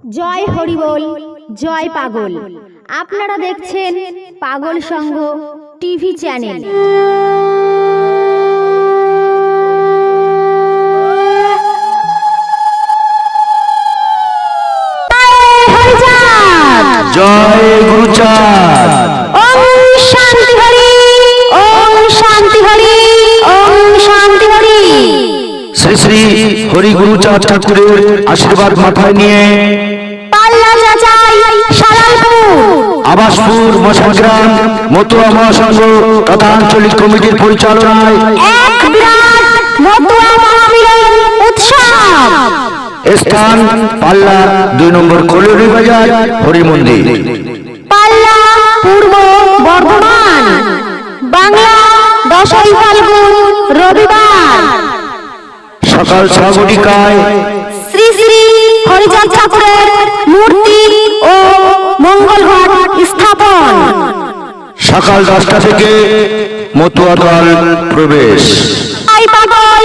জয় হরিবোল জয় পাগল। আপনারা দেখছেন পাগল সংঘ টিভি চ্যানেল। জয় গুরুচাঁদ ওম শান্তি হরি ওম শান্তি হরি ওম শান্তি হরি। শ্রী শ্রী হরি গুরুচাঁদ ঠাকুরের আশীর্বাদ মাথায় নিয়ে আবাসপুর মশাগ্রাম মতুয়া মহাসংঘ তথা আঞ্চলিক কমিটির পরিচালনায় স্থান পাল্লা দুই নম্বর কলোনি বাজার হরি মন্দির পাল্লা পূর্ব বর্ধমান বাংলা দশই ফাল্গুন রবিবার। সকাল সাগরিকায় শ্রী শ্রী হরিচাঁদ ঠাকুরের মূর্তি ও মঙ্গল ঘট স্থাপন। সকাল দশটা থেকে মতুয়া দল প্রবেশ পাগল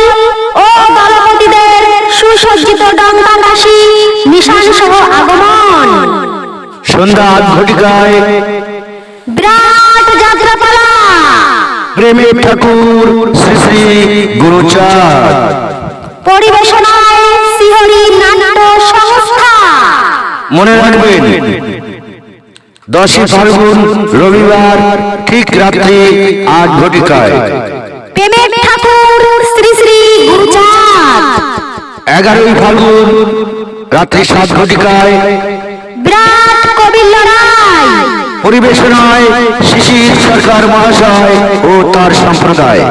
ও দলপতিদের সুসজ্জিত ডঙ্কা কাশি নিশান সহ আগমন। সন্ধ্যা আট ঘটিকায় বিরাট যাত্রাপালা। প্রেমের ঠাকুর শ্রী শ্রী গুরুচাঁদ। পরিবেশনায় শিহরি নাট্য সংস্থা। মনে রাখবেন দশই ফাল্গুন রবিবার ঠিক রাত্রি আট ঘটিকায়। প্রেমের ঠাকুর শ্রী শ্রী গুরুচাঁদ এগারোই ফাল্গুন রাত্রি সাত ঘটিকায়। বিরাট কবির লড়াই। পরিবেশনায় শিশির সরকার মহাশয় ও তার সম্প্রদায়।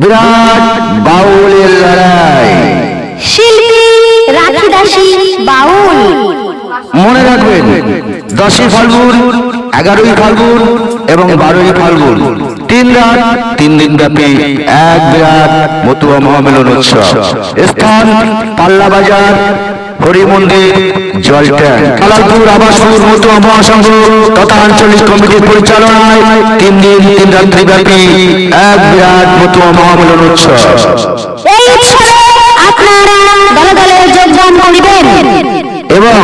বিরাট বাউলের লড়াই। শিল্পী রাখি দাসী বাউল। মনে রাখবেন দশই ফাল্গুন এগারোই ফাল্গুন এবং বারোই ফাল্গুন। তিন রাত তিন দিন ব্যাপী এক বিরাট মতুয়া মহামিলন উৎসব। স্থান পাল্লা বাজার হরি মন্দির জল ট্যাঙ্ক। কালালপুর আবাসপুর মতুয়া মহাসংঘ তথা আঞ্চলিক কমিটির পরিচালনায় তিন দিন তিন রাত্রি ব্যাপী এক বিরাট মতুয়া মহামিলন উৎসব। এই উৎসবে আপনারা দলে দলে যোগদান করিবেন। এবং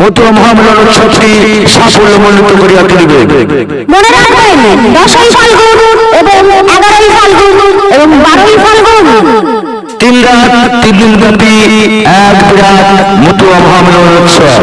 মতুয়া মহামিলন উৎসবটি সাফল্যমণ্ডিত করিয়া তুলিবে। মনে রাখবেন দশই ফাল্গুন এবং এগারোই ফাল্গুন এবং বারোই ফাল্গুন। তিন রাত তিন দিন ব্যাপী এক বিরাট মতুয়া মহামিলন উৎসব।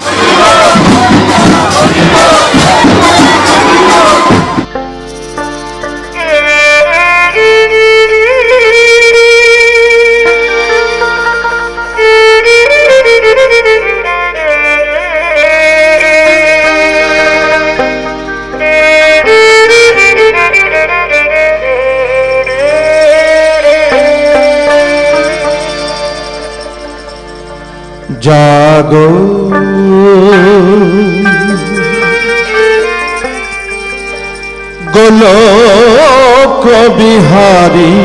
জাগো গোলক বিহারী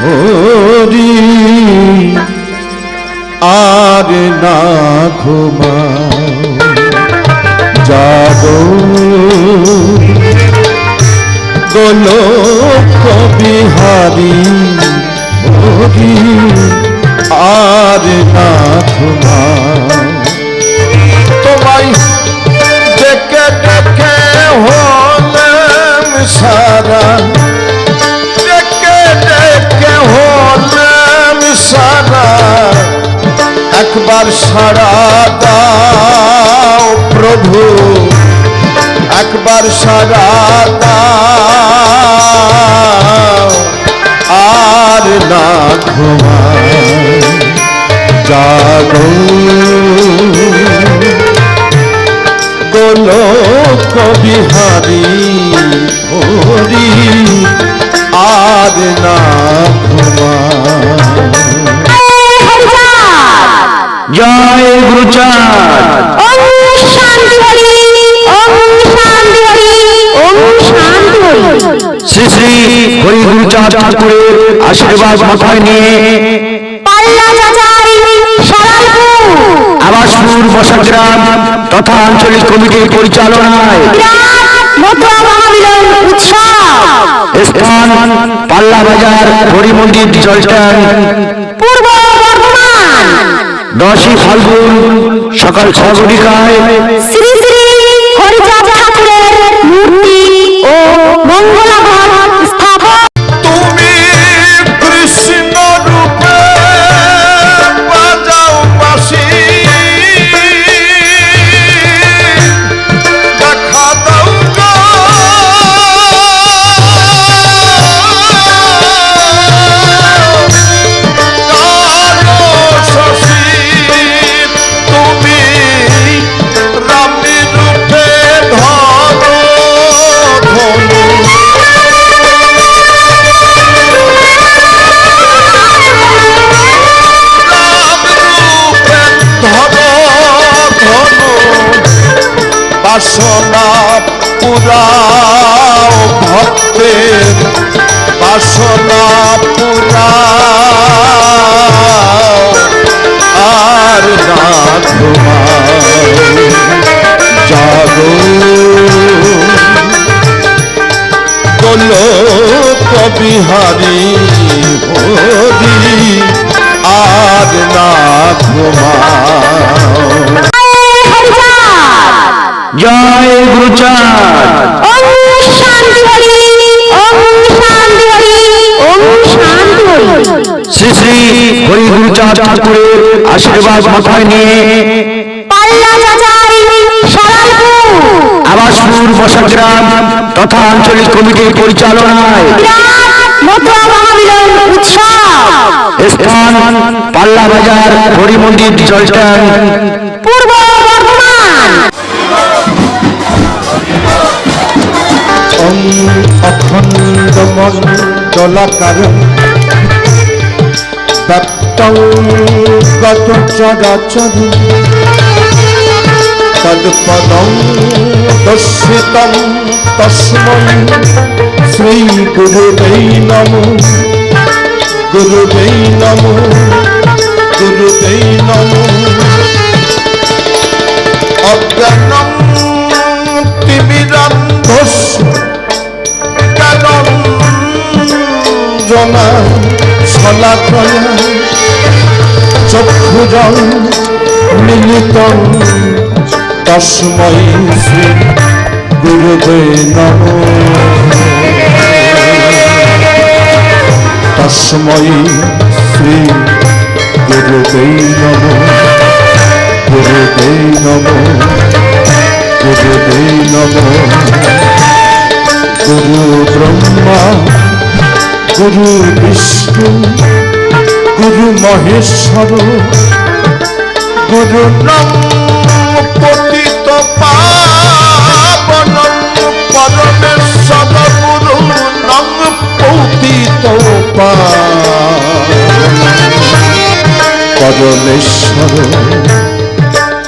হরি আর না ঘুমাও জাগো। গোলক বিহারী হরি আর না ঘুমাও তোমায় ডেকে ডেকে হলাম সারা। ডেকে ডেকে হলাম সারা। একবার সারা দাও প্রভু। একবার সারা দাও আর না ঘুমায়। জাগো। গোলক বিহারী হরি আর না জয় গুরুচাঁদ শান্তি শান্তি শান্তি শ্রী শ্রী হরি গুরুচাঁদ ঠাকুরের আশীর্বাদ মাথায় নিয়ে যাচাই আবাসপুর বসাগ্রাম তথা আঞ্চলিক কমিটির পরিচালনায় স্থান পাল্লা বাজার হরি মন্দির জলটান দশই ফাল্গুন সকাল ছ ঘটিকায় শ্রী বাসনা পুরাও আর না জাগো। গোলোক বিহারী হরি আর না ঘুমাও। জয় গুরুচাঁদ। শ্রী শ্রী হরি গুরুচাঁদ ঠাকুরের আশীর্বাদ মাথায় নিয়ে আবাসপুর বসাগ্রাম তথা আঞ্চলিক কমিটির পরিচালনায় স্থান পাল্লা বাজার হরি মন্দির জলটান মণ্ডলাকার ব্যক্তং গত চরাচর তৎপদং দর্শিতং তস্मै শ্রী গুরুদেই নমো। গুরুদেই নমো গুরুদেই নমো। অজ্ঞানম তিমিরান্ধস্য শলাকয়া চক্ষুজং মিলিতং তস্मै শ্রী গুরুবে নমঃ তস্मै শ্রী গুরুবে নমঃ গুরুবে নমঃ গুরুবে নমঃ গুরু ব্রহ্মা গুরু বিষ্ণু গুরু মহেশ্বর গুরু পতিত পরমেশ্বর পরমেশ্বর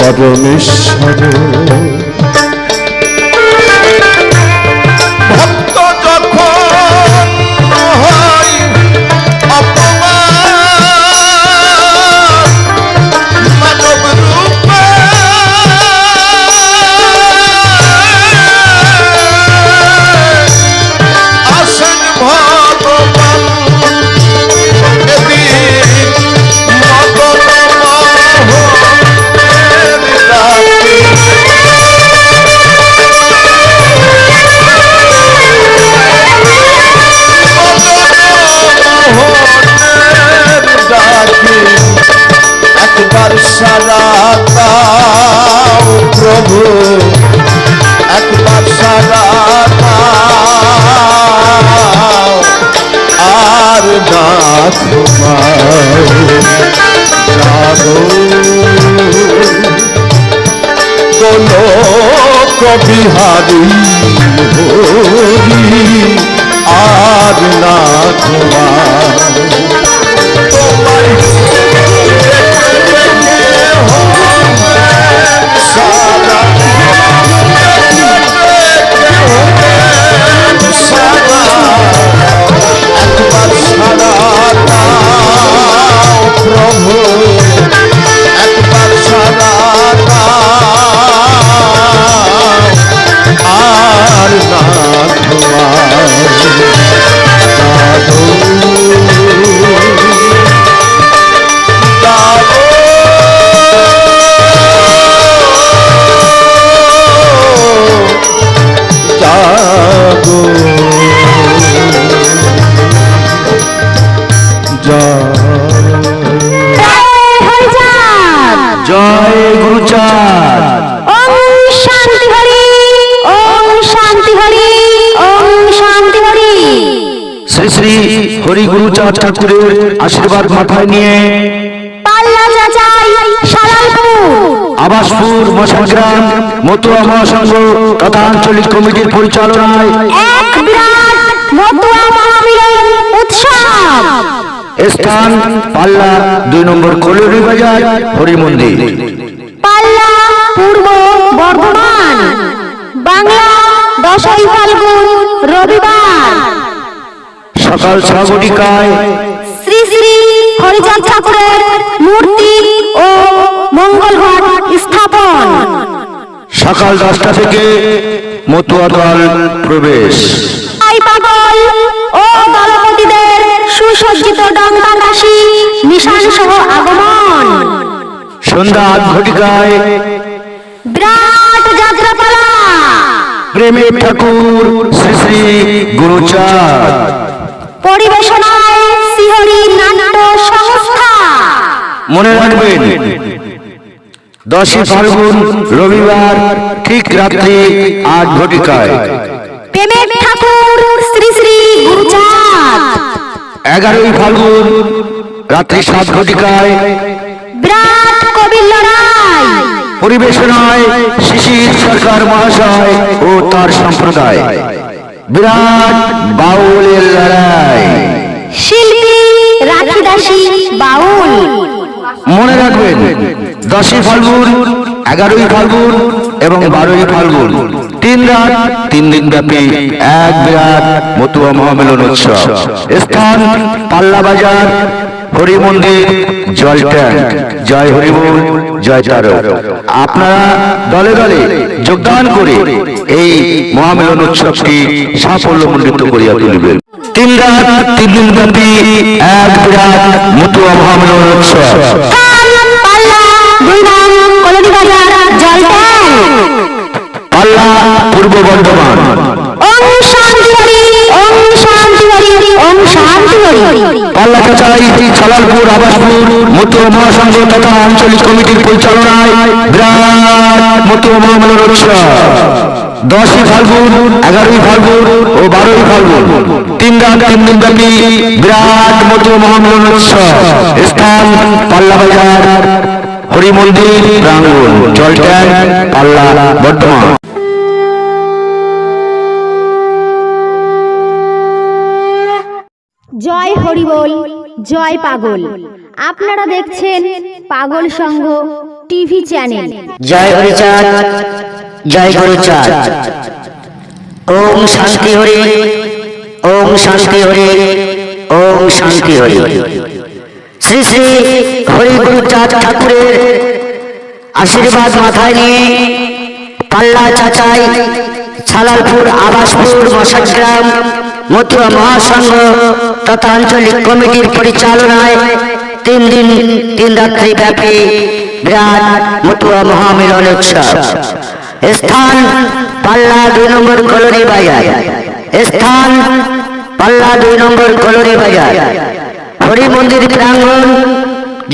পরমেশ্বর বিহারী হরি আর না ঘুমায় ঠাকুরের আশীর্বাদ মাথায় নিয়ে। আবাসপুর মশাগ্রাম মতুয়া মহাসংঘ তথা আঞ্চলিক কমিটির পরিচালনায়। স্থান পাল্লা দুই নম্বর কলোনি বাজার হরি মন্দির পাল্লা পূর্ব বর্ধমান। বাংলা দশই ফাল্গুন রবিবার। সকাল ছঘটিকায় শ্রী শ্রী হরিচাঁদ ঠাকুরের মূর্তি ও মঙ্গল ঘট স্থাপন। সকাল দশটা থেকে মতুয়া দল প্রবেশ পাগল ও দলপতিদের সুসজ্জিত ডঙ্কা কাশি নিশান সহ আগমন। সন্ধ্যা আট ঘটিকায় বিরাট যাত্রাপালা প্রেমের ঠাকুর শ্রী শ্রী গুরুচাঁদ। মনে রাখবেন দশই ফাল্গুন রবিবার ঠিক রাত্রি আট ঘটিকায়। প্রেমের ঠাকুর শ্রী শ্রী গুরুচাঁদ। এগারোই ফাল্গুন রাত্রি সাত ঘটিকায়। বিরাট লড়াই। পরিবেশনায় শিশির সরকার মহাশয় ও তার সম্প্রদায়। বিরাট বাউলের লড়াই। শিল্পী রাখি দাসী বাউল। মনে রাখবেন, দশই ফাল্গুন, এগারোই ফাল্গুন এবং বারোই ফাল্গুন, তিন রাত, তিন দিন ব্যাপী এক বিরাট মতুয়া মহামেলন উৎসব। স্থান পাল্লা বাজার, হরি মন্দির, জল ট্যাঙ্ক। জয় হরিবল জয় তারক। আপনারা দলে দলে যোগদান করে এই মহামেলন উৎসবটি সাফল্যমণ্ডিত করিয়া তুলিবেন। তিন রাত তিন দিন ব্যাপী এক বিরাট মতুয়া মহামেলন উৎসব। পাল্লা পূর্ব বর্ধমান। পাল্লা কাছাই ছালালপুর, আবাসপুর, মতুয়া মহাসংঘ তথা আঞ্চলিক কমিটির পরিচালনায় বিরাট মতুয়া মহামেলন উৎসব। দশই ফাল্গুন এগারোই ফাল্গুন ও বারোই ফাল্গুন। তিন রাত তিন দিন ব্যাপী বিরাট মতুয়া মহামেলন উৎসব। স্থান পাল্লা বাজার হরি মন্দির প্রাঙ্গণ জল ট্যাঙ্ক পাল্লা বর্ধমান। জয় হরিবোল জয় পাগল। আপনারা দেখছেন পাগল সংঘ টিভি চ্যানেল। জয় হরিচাঁদ জয় গুরুচাঁদ ওম শান্তি হরি, ওম শান্তি হরি, ওম শান্তি হরি। শ্রী শ্রী হরি গুরুচাঁদ ঠাকুরের আশীর্বাদ মাথায় নিয়ে পাল্লা চাচাই, ছালালপুর আবাসপুর মশাগ্রাম, মথুরা মহাসংঘ তথা আঞ্চলিক কমিটির পরিচালনায় তিন দিন, তিন রাত্রি ব্যাপী বিরাট মতুয়া মহামিলন উৎসব। স্থান পাল্লা দুই নম্বর কলোনি বাজার। স্থান পাল্লা দুই নম্বর কলোনি বাজার। হরি মন্দির প্রাঙ্গণ,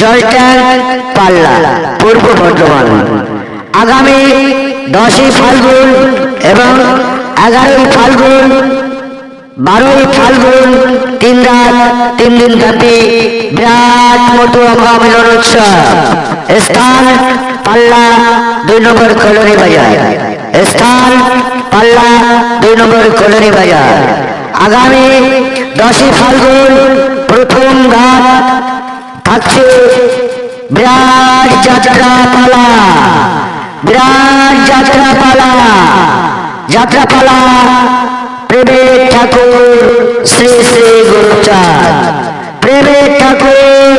জল ট্যাঙ্ক, পাল্লা, পূর্ব বর্ধমান। আগামী দশই ফাল্গুন এবং এগারোই ফাল্গুন বারোই ফাল্গুন তিন রাত, তিন দিন ব্যাপী বিরাট মতুয়া মহামিলন উৎসব। স্থান পাল্লা দুই নম্বর কলোনি বাজার। স্থান পাল্লা দুই নম্বর কলোনি বাজার। আগামী দশই ফাল্গুন প্রথম রাত থাকছে বিরাট যাত্রা পালা বিরাট যাত্রা পালা যাত্রা পালা ঠাকুর, শ্রী শ্রী গুরুচাঁদ। প্রেমের ঠাকুর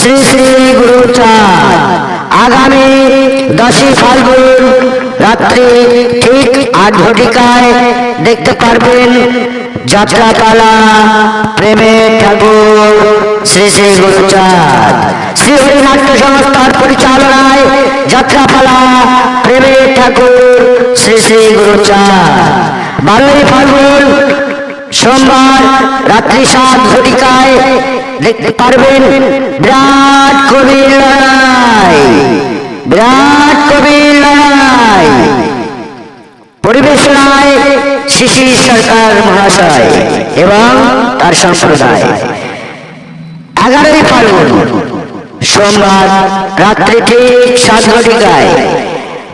শ্রী শ্রী গুরুচাঁদ। আগামী দশই ফাল্গুন রাত্রি ঠিক আট ঘটিকায় দেখতে পারবেন যাত্রাপালা প্রেমের ঠাকুর, শ্রী শ্রী গুরুচাঁদ। শ্রী হরিনাট্য সংস্থার পরিচালনায় যাত্রাপালা প্রেমের ঠাকুর, শ্রী শ্রী গুরুচাঁদ। বারোই ফাল্গুন সোমবার রাত্রি সাত ঘটিকায় দেখতে পারবেন বিরাট কবির লড়াই। বিরাট কবির লড়াই। পরিবেশনায় শিশির সরকার মহাশয় এবং তার সম্প্রদায়। এগারোই ফাল্গুন, সোমবার রাত্রি ঠিক সাত ঘটিকায়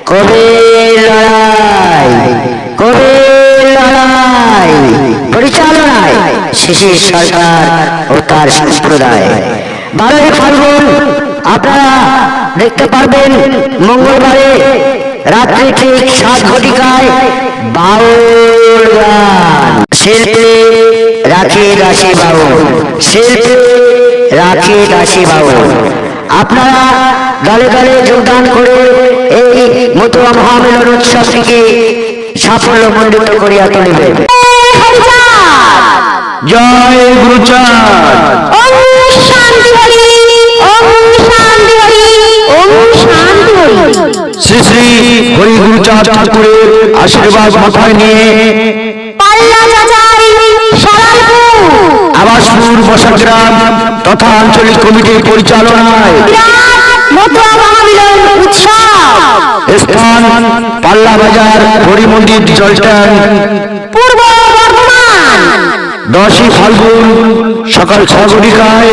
কবির লড়াই। কবির লড়াই পরিচালনায় শিশির সরকার ও তার সম্প্রদায়। বারোই ফাল্গুন আপনারা দেখতে পারবেন মঙ্গলবারে রাত্রি ঠিক সাত ঘটিকায় বাউল গান। শিল্পী রাখি দাসী বাউল। শিল্পী রাখি দাসী বাউল। আপনারা দলে দলে যোগদান করে এই মতুয়া মহামিলন উৎসবটিকে সাফল্য মণ্ডিত করিয়া তুলিবেন জয় গুরুচাঁদ ওম শান্তি হরি ওম শান্তি হরি ওম শান্তি হরি। শ্রী শ্রী হরি গুরুচাঁদ ঠাকুরের আশীর্বাদ মাথায় নিয়ে আবাসপুর বসাগ্রাম তথা আঞ্চলিক কমিটির পরিচালনায় স্থান পাল্লা বাজার হরি মন্দির জলট্যাং পূর্ব বর্ধমান। দশই ফাল্গুন সকাল ছ ঘটিকায়।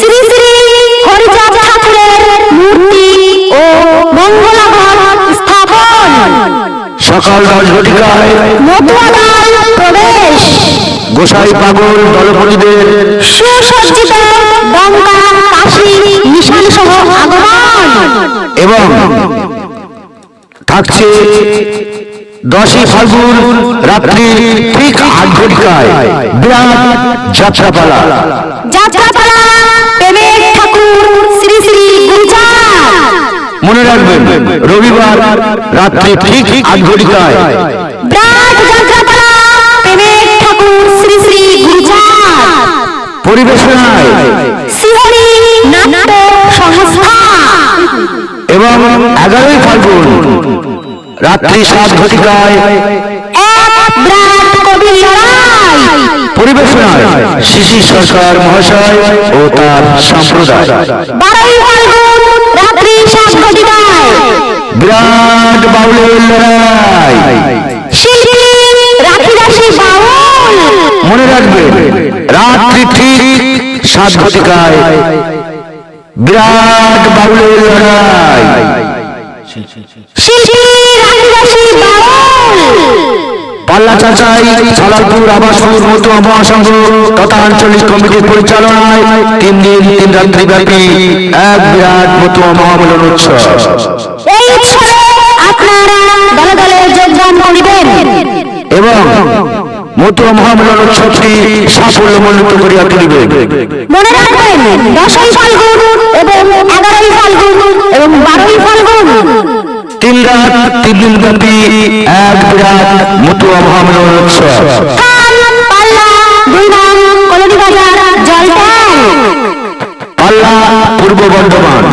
শ্রী শ্রী হরিচাঁদ ঠাকুরের মূর্তি ও মঙ্গলাঘর স্থাপন। সকাল দশ ঘটিকায়। প্রবেশ। গোসাই পাগল দলপতিদের সুসজ্জিত গঙ্গা কাশী নিশান সহ আগমন। এবং থাকছে দশই ফাল্গুন রাত্রি ঠিক আট ঘটিকায় বিরাট যাত্রাপালা। যাত্রাপালা প্রেমের ঠাকুর শ্রী শ্রী গুরুচাঁদ মনে রাখবেন রবিবার রাত্রি ঠিক আট ঘটিকায় বিরাট যাত্রাপালা প্রেমের ঠাকুর শ্রী শ্রী গুরুচাঁদ পরিবেশনায় এবং এগারোই ফাল্গুন রাত্রি সাত ঘটিকায় পরিবেশনায় শিশির সরকার মহাশয় ও তার সম্প্রদায়। বিরাট বাউলের লড়াই। মনে রাখবেন রাত্রি ঠিক সাত ঘটিকায় বিরাট বাউলের লড়াই পাল্লা চাচাই সালালপুর আবাসপুর মতুয়া মহাসংঘ তথা আঞ্চলিক কমিটির পরিচালনায় তিন দিন তিন রাত্রি ব্যাপী এক বিরাট মতুয়া মহামিলন উৎসব। এই উৎসবে আপনারা দলে দলে যোগদান করিবেন। এবং মতুয়া মহামিলন উৎসবটি সাফল্য মণ্ডিত করিয়া তুলিবে। মনে রাখবেন দশই ফাল্গুন এবং এগারোই ফাল্গুন এবং বারোই ফাল্গুন। তিন রাত তিন দিন ব্যাপী এক বিরাট মতুয়া মহামিলন উৎসব। খান পাল্লা পূর্ব বর্ধমান।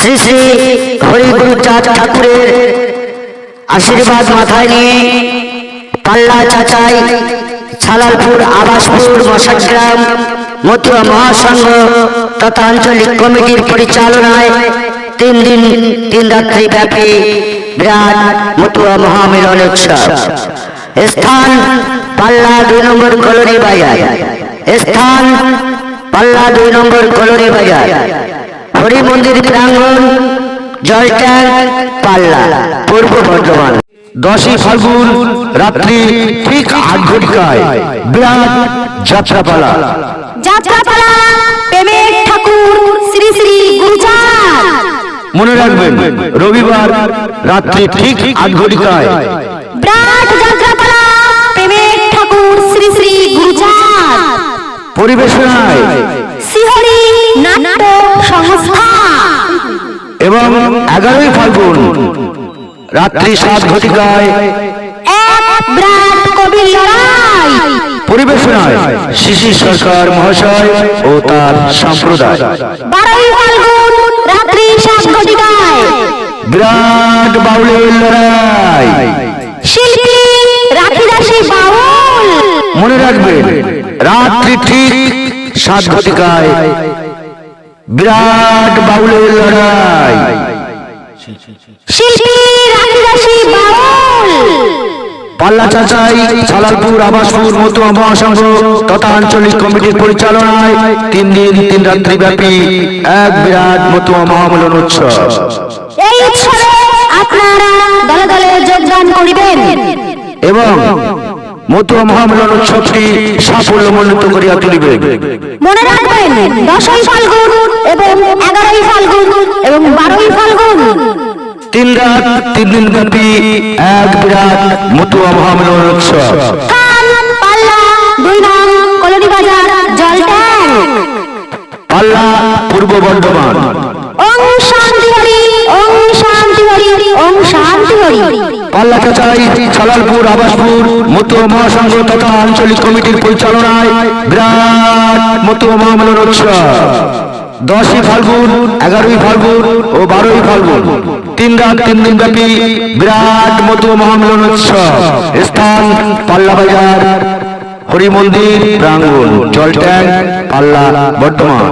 শ্রী শ্রী হরি গুরুচাঁদ ঠাকুরের আশীর্বাদ মাথায় নিয়ে পাল্লা চাচাই, ছালালপুর, আবাসপুর, মশাগ্রাম মতুয়া মহাসংঘ তথা আঞ্চলিক কমিটির পরিচালনায় তিন দিন, তিন রাত্রি ব্যাপী বিরাট মতুয়া মহামিলন উৎসব। স্থান পাল্লা দুই নম্বর কলোনি বাজার। স্থান পাল্লা দুই নম্বর কলোনি বাজার। হরি মন্দির প্রাঙ্গণ ট্যাঙ্ক পাল্লা পূর্ব বর্ধমান। দশই ফাল্গুন রাত্রি ঠিক আট ঘটিকায় বিরাট যাত্রাপালা। যাত্রাপালা প্রেমের ঠাকুর শ্রী শ্রী গুরুচাঁদ। মনে রাখবেন রবিবার রাত্রি ঠিক আট ঘটিকায়। বিরাট যাত্রাপালা প্রেমের ঠাকুর শ্রী শ্রী গুরুচাঁদ। পরিবেশনায় শিহরি নাট্য সংস্থা। এবং এগারোই ফাল্গুন রাত্রি সাত ঘটিকায় পরিবেশনায় শিশির সরকার মহাশয় ও তার সম্প্রদায়। বিরাট বাউলের লড়াই। শিল্পী বাউল। মনে রাখবেন রাত্রি ঠিক সাত ঘটিকায় বিরাট বাউলের লড়াই। পাল্লা চাচাই সালালপুর আবাসপুর মতুয়া মহাসংঘ তথা আঞ্চলিক কমিটির পরিচালনায় তিন দিন তিন রাত্রি ব্যাপী এক বিরাট মতুয়া মহামিলন উৎসব। এই উৎসবে আপনারা দলে দলে যোগদান করিবেন। এবং মতুয়া মহামিলন উৎসবটি সাফল্যমণ্ডিত করিয়া তুলিবে। মনে রাখবেন দশই ফাল্গুন এবং এগারোই ফাল্গুন এবং বারোই ফাল্গুন। তিন রাত তিন দিন ব্যাপী এক বিরাট মতুয়া মহামিলন উৎসব। খান পাল্লা পূর্ব বর্ধমান। ওং শান্তি হরি ওং শান্তি হরি ওং শান্তি হরি। পাল্লা চাচাই সালালপুর আবাসপুর, মতুয়া মহাসংঘ তথা আঞ্চলিক কমিটির পরিচালনায় বিরাট মতুয়া মহামিলন উৎসব। দশই ফাল্গুন, এগারোই ফাল্গুন ও বারোই ফাল্গুন, তিন রাত, তিন দিন ব্যাপী বিরাট মতুয়া মহামিলন উৎসব। স্থান পাল্লা বাজার হরি মন্দির জল ট্যাঙ্ক, পাল্লা বর্তমান